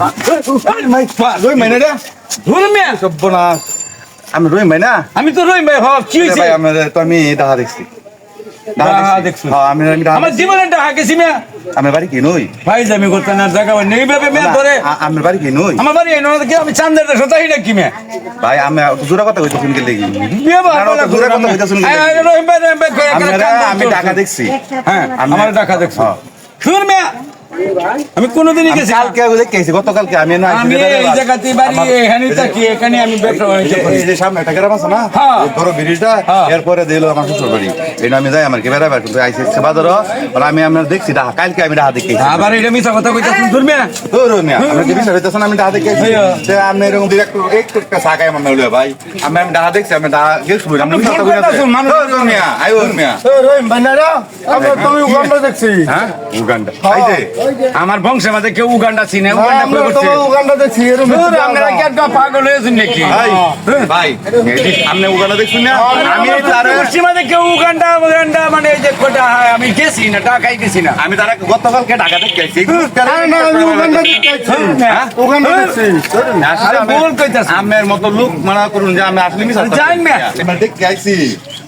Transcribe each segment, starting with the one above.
ভাই রে সব্যনাশ আমি রহিম ভাই না আমি তো রহিম ভাই হ কি ভাই আমি তো আমি দেখছি ডাহা দেখছ? হ্যাঁ আমি আমি আমার জীবনে ডাহা গেছি মিয়া আমার বাড়ি কি নই ভাই জামি করতে না জায়গা নেই ভাবে মিয়া ধরে আমার বাড়ি কি নই আমার বাড়ি এই কি আমি চান্দের সতাই না কি মিয়া ভাই আমি জোরা কথা কইতে শুনকে লেগে জোরে কথা? রহিম ভাই আমি। ঢাকা দেখছি হ্যাঁ আমি- আমার ডাকা দেখছ। শুন মিয়া আমি কোনোদিনই আমি গেছি। কালকে দেখেছি গতকালকে আমি না আমি এই জায়গাতে বাড়ি এখানে থাকি এখানে আমি ব্যবসা বাণিজ্য করি। এই যে সামনে একটা গ্রাম আছে না হ্যাঁ। বড় ব্রিজটা হ্যাঁ। এরপরে দিল আমার শ্বশুর বাড়ি এই আমি যাই আমার কি বেড়াবার কিন্তু আইসি বাজার। আর আমি আপনার দেখছি ডাহা কালকে আমি ডাহা আবার এটা মিছা কথা কইতাছেন আপনি কি আমি ডাহা হ্যাঁ। আপনি এরকম একটু একটু একটা সাকাই ভাই। আমি আমি ডাহা দেখছি আমি ডাহা গেছি আমি মিথ্যা কইতাছেন, মানুষ- আই আমরা তুমি উগান্ডা দেখছি। হ্যাঁ? উগান্ডা। আমার বংশের মাঝে কেউ উগান্ডা চিনে উগান্ডা কই করছে? উগান্ডা দেখছি আপনারা কি একদম পাগল হয়েছেন নাকি? ভাই ভাই এই যে আপনি উগান্ডা দেখছেন না? আমি এই তারে পশ্চিমাতে কেউ উগান্ডা উগান্ডা মানে এই যে কোটা আমি গেছি না ঢাকায় গেছি না। আমি তারা গতকালকে ঢাকা দেখে আইছি আরে না আমি উগান্ডা দেখছি। হ্যাঁ? উগান্ডা দেখছি। আসলে আরে কইতাছেন। আমের মতো লোক মানা করুন যে আমি আসলে যাই না। আমরা দেখে আইছি।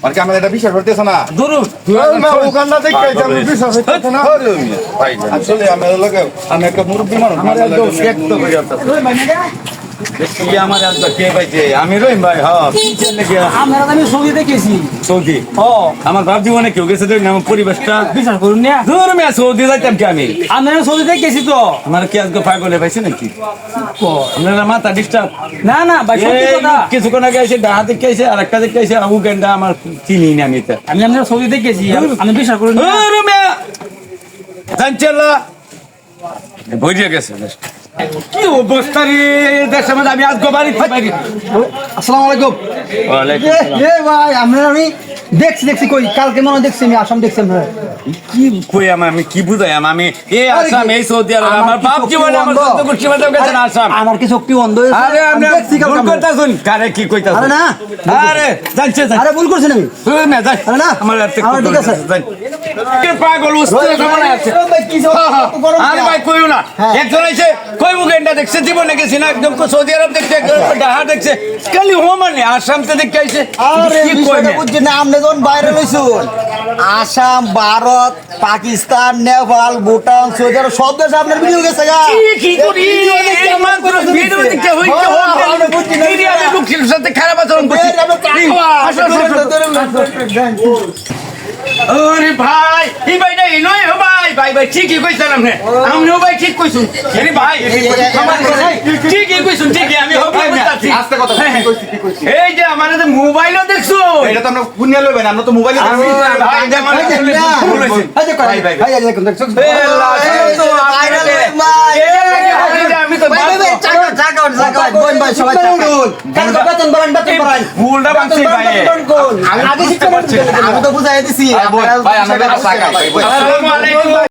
আর কি আমার এটা বিশ্বাস করতেছ না। না উগান্ডা দেখছি আমি বিশ্বাস হইতেছে না। আসলে আমার লোক আমি একটা মুরব্বী মানুষ কি আমার আজ কে পাইছে? আমি রহিম ভাই হ্যাঁ পিছের আমি ছবি দেখেছি। সৌদি ও। আমার বাপ জীবনে কেউ গেছে আমার পরিবেশটা বিশ্বাস করুন না। ধর মিয়া সৌদি যাইতাম কি আমি? আমরা ছবি দেখেছি তো। আমার কি আজকে পাগলে পাইছে নাকি? আপনারা মাথা ডিস্টার্ব না না ভাই সত্যি কথা। কিছুক্ষণ আগে এসে ডাহা দেখে এসে আর একটা দেখে এসে আবু গেন্ডা আমার চিনি না আমি আমি আমরা দেখেছি আমি বিশ্বাস করুন না। ভরিয়ে গেছে। কি অবস্থা রে? দেশের মধ্যে আমি আজকে বাড়ি বাড়ি আসসালামু আলাইকুম। এ এ ভাই আমরা আমি দেখছি দেখছি কই? কালকে মনে দেখছি আমি আসাম দেখছি আমরা। কি কই আমি আমি কি বুঝাই আমি? আমি এই আরে আসাম এই সৌদি আরব আমার আমার বাপ জীবনে আমার সত্য কুষ্টি মাঝে গেছেন আসাম। আমার কি চোখটি অন্ধ হয়েছে? আরে আমি দেখছি কালকে ভুল আমরা। কইতাছুন কি কইতাছুন? আরে না, আরে জানছে আরে ভুল করছেন আমি তুই মে যাই আরে না, আমার আমার ঠিক আছে। কে পাগল উস্তে সামনে আছে। ভাই, আরে না। ভাই কইও না। হ্যাঁ। একজন আইছে মুগেন্ডা দেখছে জীবনে গেছি না একদম সৌদি আরব দেখছে একদম ডাহা দেখছে খালি হো মানে আসাম তে দেখে আইছে আরে কি কই বিষয়টা মে? না আপনি যখন বাইরে লইছুন আসাম ভারত পাকিস্তান নেপাল ভুটান সৌদি আরব সব দেশে আপনার ভিডিও গেছে গা কি কি করি ভিডিও দেখতে হই কি হোক আমরা বুঝছি না। আমি লোকের সাথে খারাপ আচরণ করছি এই, আমরা আসো, আসো, আসো। আরে ভাই এই ভাই নাই নয় ও ভাই ভাই ভাই ঠিকই কইছেন আপনি আমিও ভাই ঠিক কইছুন আরে ভাই ঠিকই কইছুন ঠিকই আমি হবে বুঝতাছি আস্তে কথা হ্যাঁ, কইছি কইছি এই যে আমার যে মোবাইলও দেখছ এটা তো আমরা পুণ্য লইবেন আমরা তো মোবাইলে আমি ভাই যে আমার ভুল হয়েছে। ভাই ভাই ভাই এ লাশে তো আপনাকে এই যে আমি তো বাঁচবো। ভুলটা বাঁচছি ভাই আমি তো বুঝাই দিছি। ভাই আমরা সাকা আসসালামু আলাইকুম।